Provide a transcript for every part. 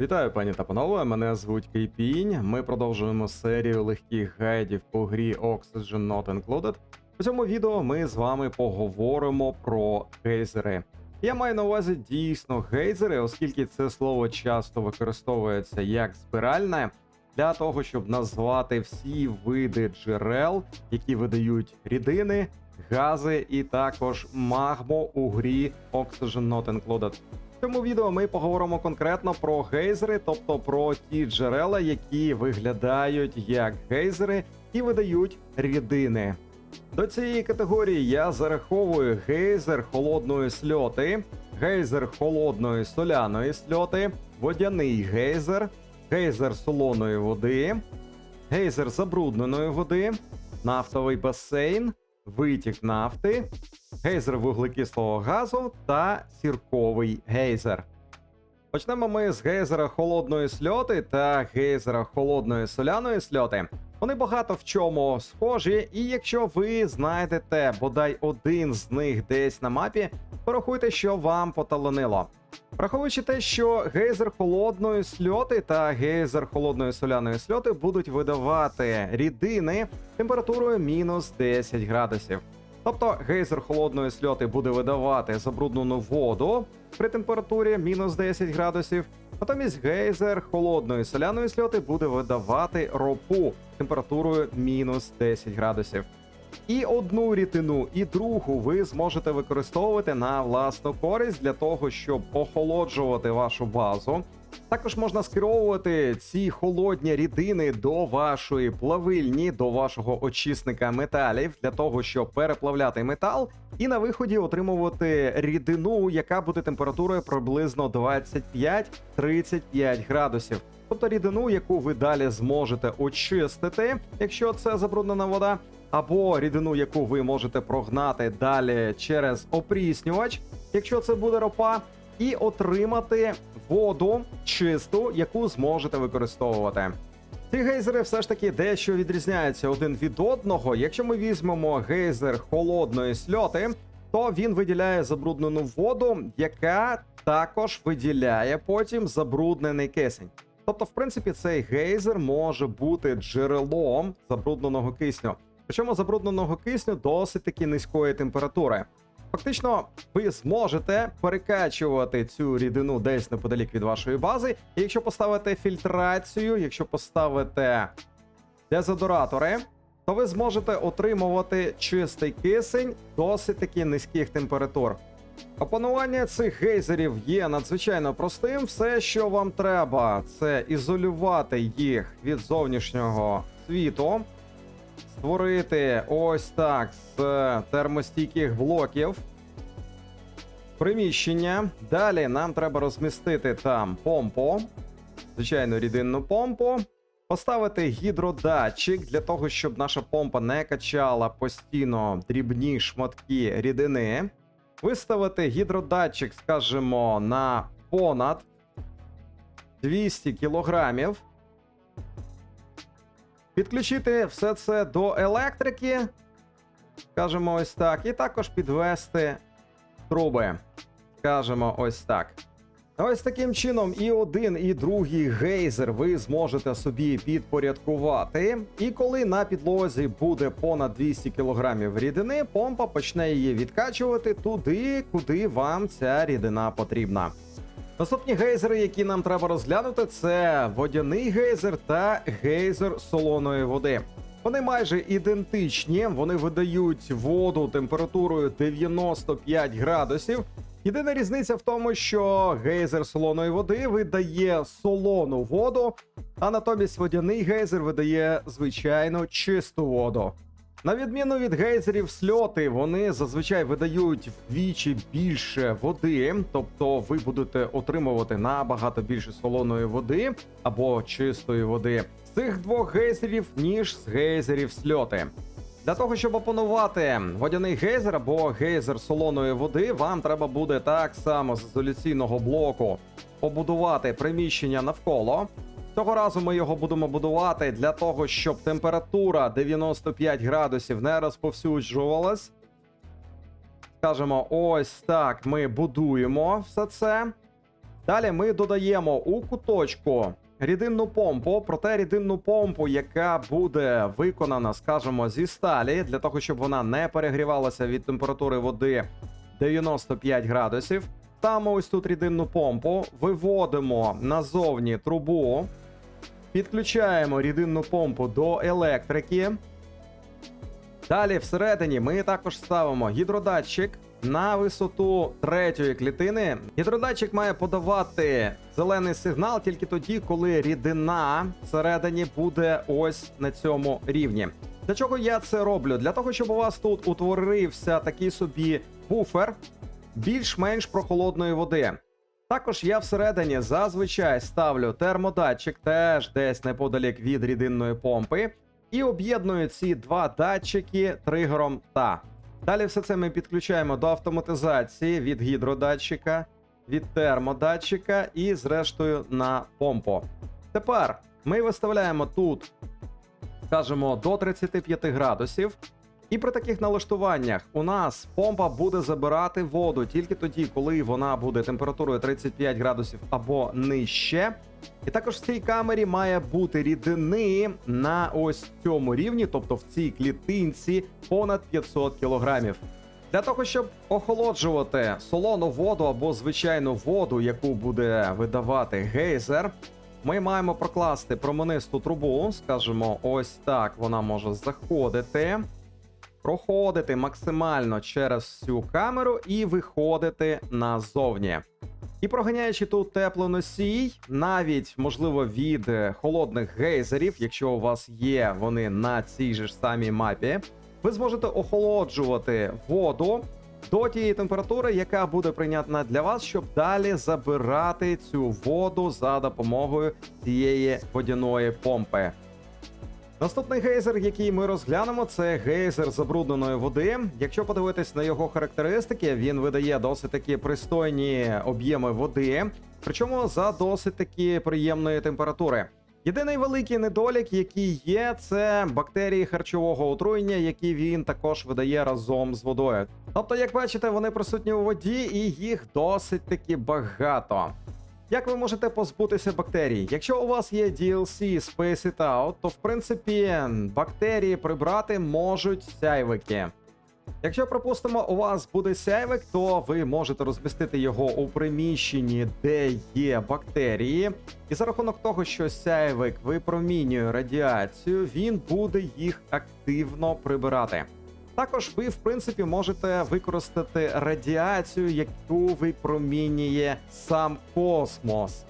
Вітаю, пані та панове. Мене звуть Кейпінь. Ми продовжуємо серію легких гайдів по грі Oxygen Not Included. У цьому відео ми з вами поговоримо про гейзери. Я маю на увазі дійсно гейзери, оскільки це слово часто використовується як збиральне для того, щоб назвати всі види джерел, які видають рідини, гази і також магму у грі Oxygen Not Included. В цьому відео ми поговоримо конкретно про гейзери, тобто про ті джерела, які виглядають як гейзери і видають рідини. До цієї категорії я зараховую гейзер холодної сльоти, гейзер холодної соляної сльоти, водяний гейзер, гейзер солоної води, гейзер забрудненої води, нафтовий басейн, витік нафти, гейзер вуглекислого газу та сірковий гейзер. Почнемо ми з гейзера холодної сльоти та гейзера холодної соляної сльоти. Вони багато в чому схожі, і якщо ви знайдете бодай один з них десь на мапі, порахуйте, що вам поталанило. Враховуючи те, що гейзер холодної сльоти та гейзер холодної соляної сльоти будуть видавати рідини температурою мінус 10 градусів. Тобто гейзер холодної сльоти буде видавати забруднену воду при температурі мінус 10 градусів. Натомість гейзер холодної соляної сльоти буде видавати ропу температурою мінус 10 градусів. І одну рідину, і другу ви зможете використовувати на власну користь для того, щоб охолоджувати вашу базу. Також можна скеровувати ці холодні рідини до вашої плавильні, до вашого очисника металів, для того, щоб переплавляти метал, і на виході отримувати рідину, яка буде температурою приблизно 25-35 градусів. Тобто рідину, яку ви далі зможете очистити, якщо це забруднена вода, або рідину, яку ви можете прогнати далі через опріснювач, якщо це буде ропа, і отримати воду чисту, яку зможете використовувати. Ці гейзери все ж таки дещо відрізняються один від одного. Якщо ми візьмемо гейзер холодної сльоти, то він виділяє забруднену воду, яка також виділяє потім забруднений кисень. Тобто, в принципі, цей гейзер може бути джерелом забрудненого кисню. Причому забрудненого кисню досить таки низької температури. Фактично, ви зможете перекачувати цю рідину десь неподалік від вашої бази. І якщо поставите фільтрацію, якщо поставите дезодоратори, то ви зможете отримувати чистий кисень досить таки низьких температур. Опанування цих гейзерів є надзвичайно простим. Все, що вам треба, це ізолювати їх від зовнішнього світу, створити ось так з термостійких блоків. Приміщення. Далі нам треба розмістити там помпу, звичайно, рідинну помпу. Поставити гідродатчик для того, щоб наша помпа не качала постійно дрібні шматки рідини. Виставити гідродатчик, скажімо, на понад 200 кілограмів. Підключити все це до електрики, скажімо ось так, і також підвести труби. Скажемо ось так. Ось таким чином і один, і другий гейзер ви зможете собі підпорядкувати. І коли на підлозі буде понад 200 кг рідини, помпа почне її відкачувати туди, куди вам ця рідина потрібна. Наступні гейзери, які нам треба розглянути, це водяний гейзер та гейзер солоної води. Вони майже ідентичні, вони видають воду температурою 95 градусів. Єдина різниця в тому, що гейзер солоної води видає солону воду, а натомість водяний гейзер видає звичайно чисту воду. На відміну від гейзерів сльоти, вони зазвичай видають вдвічі більше води, тобто ви будете отримувати набагато більше солоної води або чистої води з цих двох гейзерів, ніж з гейзерів сльоти. Для того, щоб опанувати водяний гейзер або гейзер солоної води, вам треба буде так само з ізоляційного блоку побудувати приміщення навколо. Цього разу ми його будемо будувати для того, щоб температура 95 градусів не розповсюджувалась. Скажемо, ось так ми будуємо все це. Далі ми додаємо у куточку рідинну помпу, проте рідинну помпу, яка буде виконана, скажімо, зі сталі, для того, щоб вона не перегрівалася від температури води 95 градусів. Ставимо ось тут рідинну помпу, виводимо назовні трубу, підключаємо рідинну помпу до електрики. Далі всередині ми також ставимо гідродатчик на висоту третьої клітини. Гідродатчик має подавати зелений сигнал тільки тоді, коли рідина всередині буде ось на цьому рівні. Для чого я це роблю? Для того, щоб у вас тут утворився такий собі буфер більш-менш прохолодної води. Також я всередині зазвичай ставлю термодатчик теж десь неподалік від рідинної помпи, і об'єдную ці два датчики тригером та. Далі все це ми підключаємо до автоматизації від гідродатчика, від термодатчика і, зрештою, на помпу. Тепер ми виставляємо тут, скажімо, до 35 градусів. І при таких налаштуваннях у нас помпа буде забирати воду тільки тоді, коли вона буде температурою 35 градусів або нижче. І також в цій камері має бути рідини на ось цьому рівні, тобто в цій клітинці понад 500 кілограмів. Для того, щоб охолоджувати солону воду або звичайну воду, яку буде видавати гейзер, ми маємо прокласти променисту трубу. Скажімо, ось так вона може заходити, проходити максимально через всю камеру і виходити назовні. І проганяючи тут теплоносій, навіть можливо від е, холодних гейзерів, якщо у вас є вони на цій же ж самій мапі, ви зможете охолоджувати воду до тієї температури, яка буде прийнятна для вас, щоб далі забирати цю воду за допомогою цієї водяної помпи. Наступний гейзер, який ми розглянемо, це гейзер забрудненої води. Якщо подивитись на його характеристики, він видає досить такі пристойні об'єми води, причому за досить такі приємної температури. Єдиний великий недолік, який є, це бактерії харчового отруєння, які він також видає разом з водою. Тобто, як бачите, вони присутні у воді, і їх досить таки багато. Як ви можете позбутися бактерій? Якщо у вас є DLC Space It Out, то в принципі бактерії прибрати можуть сяйвики. Якщо, припустимо, у вас буде сяйвик, то ви можете розмістити його у приміщенні, де є бактерії, і за рахунок того, що сяйвик випромінює радіацію, він буде їх активно прибирати. Також ви, в принципі, можете використати радіацію, яку випромінює сам космос.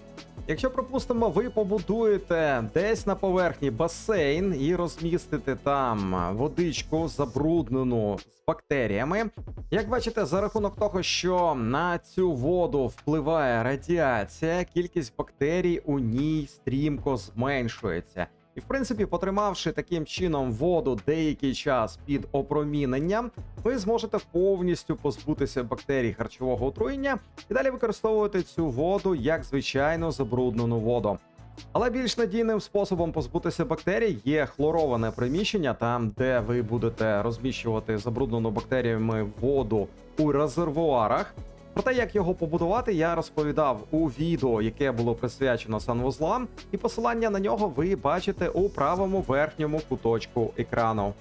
Якщо, припустимо, ви побудуєте десь на поверхні басейн і розмістите там водичку забруднену з бактеріями, як бачите, за рахунок того, що на цю воду впливає радіація, кількість бактерій у ній стрімко зменшується. І в принципі, потримавши таким чином воду деякий час під опроміненням, ви зможете повністю позбутися бактерій харчового отруєння і далі використовувати цю воду як звичайно забруднену воду. Але більш надійним способом позбутися бактерій є хлороване приміщення, там де ви будете розміщувати забруднену бактеріями воду у резервуарах. Про те, як його побудувати, я розповідав у відео, яке було присвячено санвузлам, і посилання на нього ви бачите у правому верхньому куточку екрану.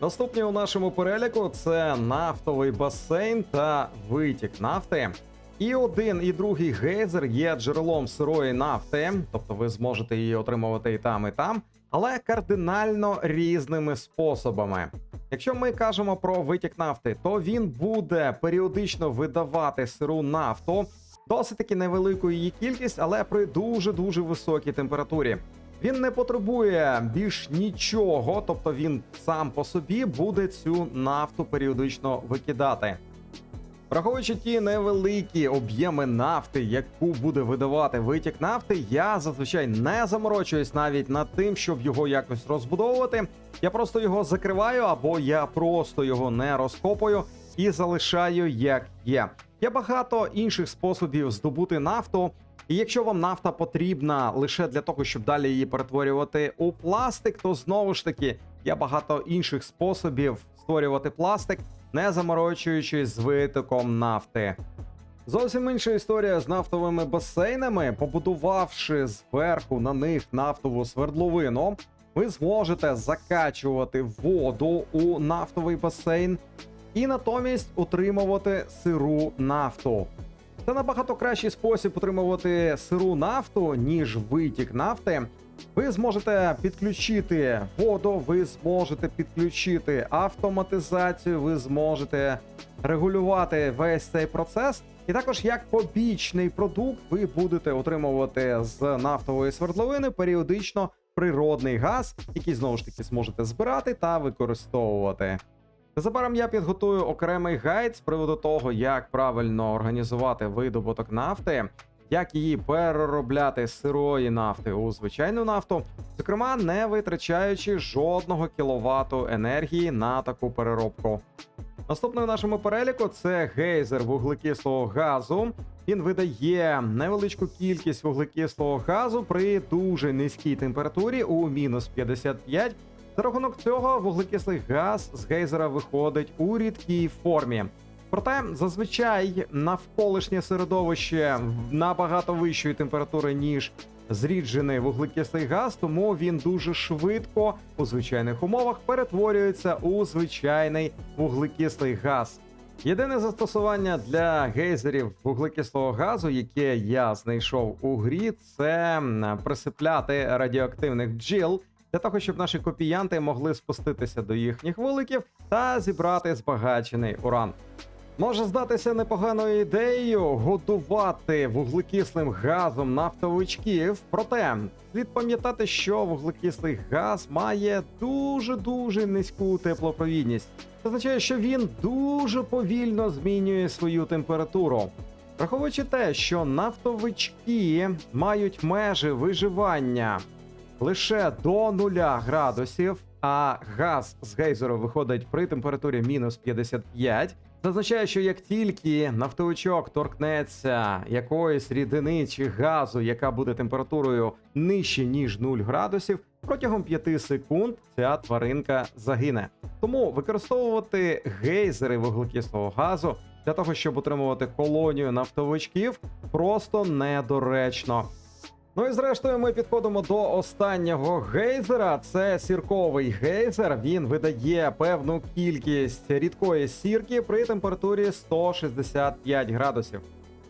Наступні у нашому переліку це нафтовий басейн та витік нафти. І один, і другий гейзер є джерелом сирої нафти, тобто ви зможете її отримувати і там, і там, але кардинально різними способами. Якщо ми кажемо про витік нафти, то він буде періодично видавати сиру нафту, досить таки невелику її кількість, але при дуже дуже високій температурі. Він не потребує більш нічого, тобто він сам по собі буде цю нафту періодично викидати. Враховуючи ті невеликі об'єми нафти, яку буде видавати витік нафти, я зазвичай не заморочуюсь навіть над тим, щоб його якось розбудовувати. Я просто його закриваю, або я просто його не розкопую і залишаю як є. Є багато інших способів здобути нафту. І якщо вам нафта потрібна лише для того, щоб далі її перетворювати у пластик, то знову ж таки є багато інших способів створювати пластик, не заморочуючись з витоком нафти. Зовсім інша історія з нафтовими басейнами. Побудувавши зверху на них нафтову свердловину, ви зможете закачувати воду у нафтовий басейн і натомість утримувати сиру нафту. Це набагато кращий спосіб утримувати сиру нафту, ніж витік нафти. Ви зможете підключити воду, ви зможете підключити автоматизацію, ви зможете регулювати весь цей процес. І також як побічний продукт ви будете отримувати з нафтової свердловини періодично природний газ, який знову ж таки зможете збирати та використовувати. Незабаром я підготую окремий гайд з приводу того, як правильно організувати видобуток нафти, як її переробляти сирої нафти у звичайну нафту, зокрема не витрачаючи жодного кіловату енергії на таку переробку. Наступний в нашому переліку це гейзер вуглекислого газу. Він видає невеличку кількість вуглекислого газу при дуже низькій температурі у мінус 55. За рахунок цього вуглекислий газ з гейзера виходить у рідкій формі. Проте зазвичай навколишнє середовище набагато вищої температури, ніж зріджений вуглекислий газ, тому він дуже швидко у звичайних умовах перетворюється у звичайний вуглекислий газ. Єдине застосування для гейзерів вуглекислого газу, яке я знайшов у грі, це присипляти радіоактивних бджіл для того, щоб наші копіянти могли спуститися до їхніх вуликів та зібрати збагачений уран. Може здатися непоганою ідеєю годувати вуглекислим газом нафтовичків, проте слід пам'ятати, що вуглекислий газ має дуже дуже низьку теплопровідність. Це означає, що він дуже повільно змінює свою температуру. Враховуючи те, що нафтовички мають межі виживання лише до 0 градусів, а газ з гейзеру виходить при температурі мінус 55. Це означає, що як тільки нафтовичок торкнеться якоїсь рідини чи газу, яка буде температурою нижче ніж 0 градусів, протягом 5 секунд ця тваринка загине. Тому використовувати гейзери вуглекислого газу для того, щоб утримувати колонію нафтовичків, просто недоречно. Ну і зрештою, ми підходимо до останнього гейзера. Це сірковий гейзер. Він видає певну кількість рідкої сірки при температурі 165 градусів.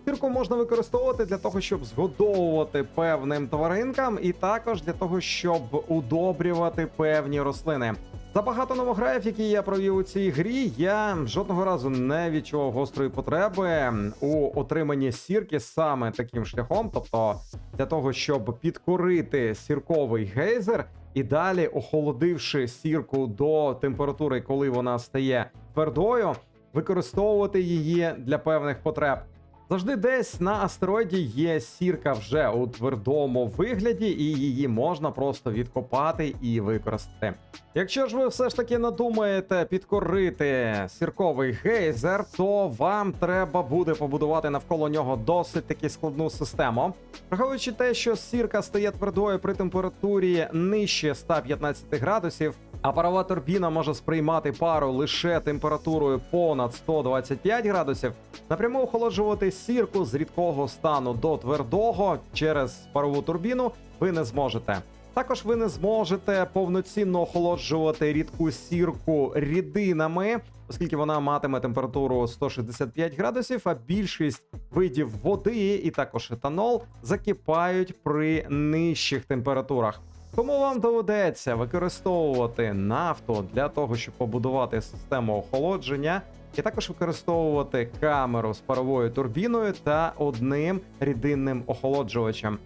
Сірку можна використовувати для того, щоб згодовувати певним тваринкам, і також для того, щоб удобрювати певні рослини. За багато новограїв, які я провів у цій грі, я жодного разу не відчував гострої потреби у отриманні сірки саме таким шляхом, тобто для того, щоб підкорити сірковий гейзер, і далі, охолодивши сірку до температури, коли вона стає твердою, використовувати її для певних потреб. Завжди десь на астероїді є сірка вже у твердому вигляді, і її можна просто відкопати і використати. Якщо ж ви все ж таки надумаєте підкорити сірковий гейзер, то вам треба буде побудувати навколо нього досить таки складну систему. Враховуючи те, що сірка стає твердою при температурі нижче 115 градусів, а парова турбіна може сприймати пару лише температурою понад 125 градусів, напряму охолоджувати сірку з рідкого стану до твердого через парову турбіну ви не зможете. Також ви не зможете повноцінно охолоджувати рідку сірку рідинами, оскільки вона матиме температуру 165 градусів, а більшість видів води і також етанол закипають при нижчих температурах. Тому вам доведеться використовувати нафту для того, щоб побудувати систему охолодження, і також використовувати камеру з паровою турбіною та одним рідинним охолоджувачем.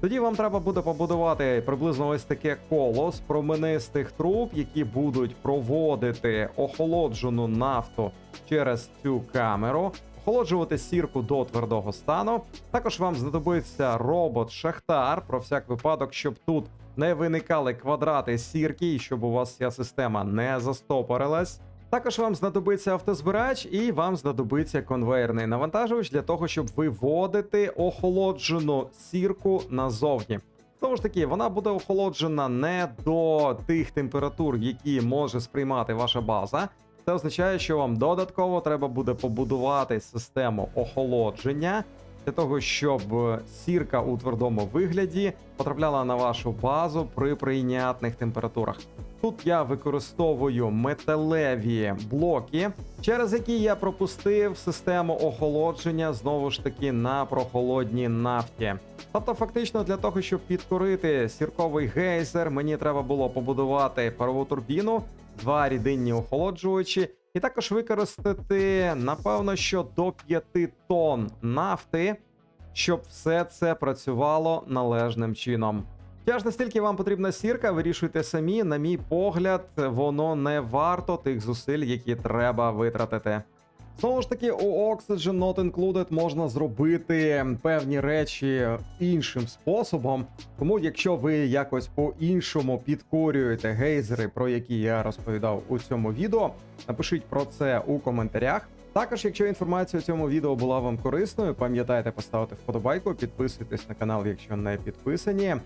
Тоді вам треба буде побудувати приблизно ось таке коло з променистих труб, які будуть проводити охолоджену нафту через цю камеру, охолоджувати сірку до твердого стану. Також вам знадобиться робот-шахтар про всяк випадок, щоб тут не виникали квадрати сірки, щоб у вас ця система не застопорилась. Також вам знадобиться автозбирач, і вам знадобиться конвейерний навантажувач для того, щоб виводити охолоджену сірку назовні. Знову ж таки, вона буде охолоджена не до тих температур, які може сприймати ваша база. Це означає, що вам додатково треба буде побудувати систему охолодження для того, щоб сірка у твердому вигляді потрапляла на вашу базу при прийнятних температурах. Тут я використовую металеві блоки, через які я пропустив систему охолодження знову ж таки на прохолодній нафті. Тобто, фактично, для того, щоб підкорити сірковий гейзер, мені треба було побудувати парову турбіну, два рідинні охолоджувачі, і також використати, напевно, що до 5 тонн нафти, щоб все це працювало належним чином. Я ж настільки вам потрібна сірка, вирішуйте самі. На мій погляд, воно не варто тих зусиль, які треба витратити. Знову ж таки, у Oxygen Not Included можна зробити певні речі іншим способом. Тому, якщо ви якось по-іншому підкорюєте гейзери, про які я розповідав у цьому відео, напишіть про це у коментарях. Також, якщо інформація у цьому відео була вам корисною, пам'ятайте поставити вподобайку, підписуйтесь на канал, якщо не підписані.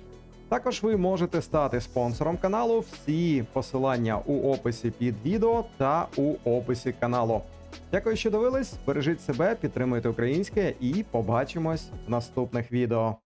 Також ви можете стати спонсором каналу. Всі посилання у описі під відео та у описі каналу. Дякую, що дивились. Бережіть себе, підтримуйте українське і побачимось в наступних відео.